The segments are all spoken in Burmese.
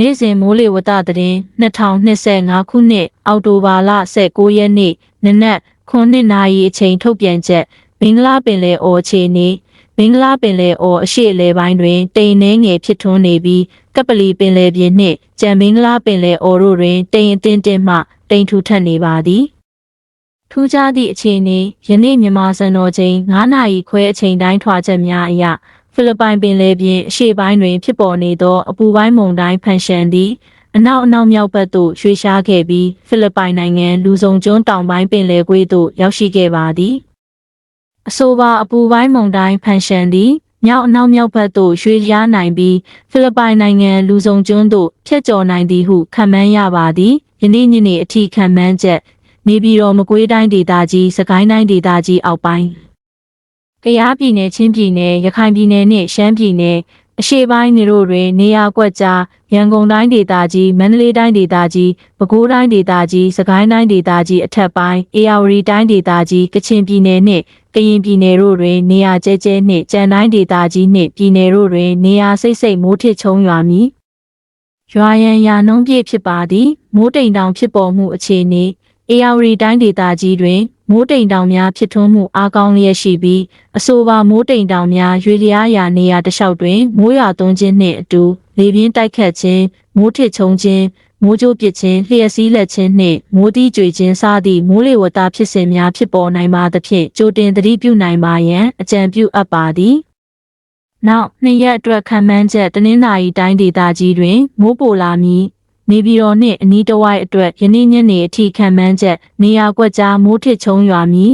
နေ့စဉ်မိုးလေဝသသတင်း2025ခုနှစ်အောက်တိုဘာလ19ရက်နေ့နနက်9နာရီအချိန်ထုတ်ပြန်ချက်မင်္ဂလာပင်လယ်အော်အခြေအနေမင်္ဂလာပင်လယ်အော်အရှိအလဲပိုင်းတွင်တိမ်နှဲငယ်ဖြစ်ထွန်းနေပြီးကပလီပင်လယ်ပြင်နှင့်ကြံမင်္ဂလာပင်လယ်အော်တို့တွင်တိမ်အတင်းတင်းမှတိမ်ထူထပ်နေပါသည်ထူးခြားသည့်အခြေအနေယနေ့မြန်မာစံတော်ချိန်9နာရီခွဲအချိန်တိုင်းထွာချက်များအရ ဖိလစ်ပိုင်ပင်လယ်ပြင်အရှေ့ပိုင်းတွင် ဖြစ်ပေါ်နေသောအပူပိုင်းမုန်တိုင်းဖန်ရှန်သည်အနောက်အနောက်မြောက်ဘက်သို့ရွှေ့ရှားခဲ့ပြီးဖိလစ်ပိုင်နိုင်ငံလူစုံကျွန်းတောင်ပိုင်းပင်လယ်ကွေ့သို့ရောက်ရှိခဲ့ပါသည်အဆိုပါအပူပိုင်းမုန်တိုင်းဖန်ရှန်သည်မြောက်အနောက်မြောက်ဘက်သို့ရွှေ့ရှားနိုင်ပြီးဖိလစ်ပိုင်နိုင်ငံလူစုံကျွန်းသို့ဖျက်ကျော်နိုင်သည်ဟုခန့်မှန်းရပါသည်ယနေ့ညနေအထိခန့်မှန်းချက်နေပြည်တော်မကွေးတိုင်းဒေသကြီးစကိုင်းတိုင်းဒေသကြီးအောက်ပိုင်း ကယားပြည်နယ်ချင်းပြည်နယ်ရခိုင်ပြည်နယ်နှင့်ရှမ်းပြည်နယ်အရှေ့ပိုင်းနေတို့တွင်နေရာကွက်ကြားရန်ကုန်တိုင်းဒေသကြီးမန္တလေးတိုင်းဒေသကြီးပဲခူးတိုင်းဒေသကြီးစကိုင်းတိုင်းဒေသကြီးအထက်ပိုင်းအေရဝတီတိုင်းဒေသကြီးကချင်ပြည်နယ်နှင့်ကရင်ပြည်နယ်တို့တွင်နေရာကျဲကျဲနှင့်ကြံတိုင်းဒေသကြီးနှင့်ပြည်နယ်တို့တွင်နေရာစိတ်စိတ်မိုးထစ်ချုံရွာမည်ရွာရန်ရာနှုံးပြည့်ဖြစ်ပါသည်မိုးတိမ်တောင်ဖြစ်ပေါ်မှုအခြေအနေအေယာဝတီတိုင်းဒေသကြီးတွင် မိုးတိမ်တောင်များဖြစ်ထွန်းမှုအားကောင်းလျက်ရှိပြီးအဆိုပါမိုးတိမ်တောင်များရွေလျားရာနေရာတစ်လျှောက်တွင်မိုးရွာသွန်းခြင်းနှင့်အတူလေပြင်းတိုက်ခတ်ခြင်းမိုးထစ်ချုံခြင်းမိုးကြိုးပစ်ခြင်းလျှက်စီးလက်ခြင်းနှင့်မိုးသီးကြွေခြင်းစသည့်မိုးလေဝသဖြစ်စဉ်များဖြစ်ပေါ်နိုင်ပါသဖြင့်ကြိုတင်သတိပြုနိုင်ပါရန်အကြံပြုအပ်ပါသည်နောက်နှစ်ရက်အတွက်ခံမှန်းချက်တနင်္လာရီတိုင်းဒေသကြီးတွင်မိုးပိုလာမည် နေပြည်တော်နှင့်အနီးတစ်ဝိုက်အတွက်ယနေ့ညနေအထိခံမှန်းချက်နေရာကွက်ကြားမိုးထစ်ချုံရွာမည်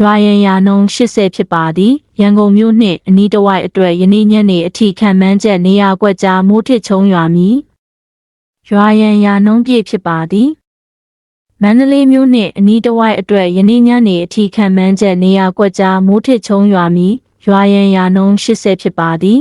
ရွာရန်ရာနှုန်း80ဖြစ်ပါသည်ရန်ကုန်မြို့နှင့်အနီးတစ်ဝိုက်အတွက်ယနေ့ညနေအထိခံမှန်းချက်နေရာကွက်ကြားမိုးထစ်ချုံရွာမည်ရွာရန်ရာနှုန်းပြည့်ဖြစ်ပါသည်မန္တလေးမြို့နှင့်အနီးတစ်ဝိုက်အတွက်ယနေ့ညနေအထိခံမှန်းချက်နေရာကွက်ကြားမိုးထစ်ချုံရွာမည်ရွာရန်ရာနှုန်း80ဖြစ်ပါသည်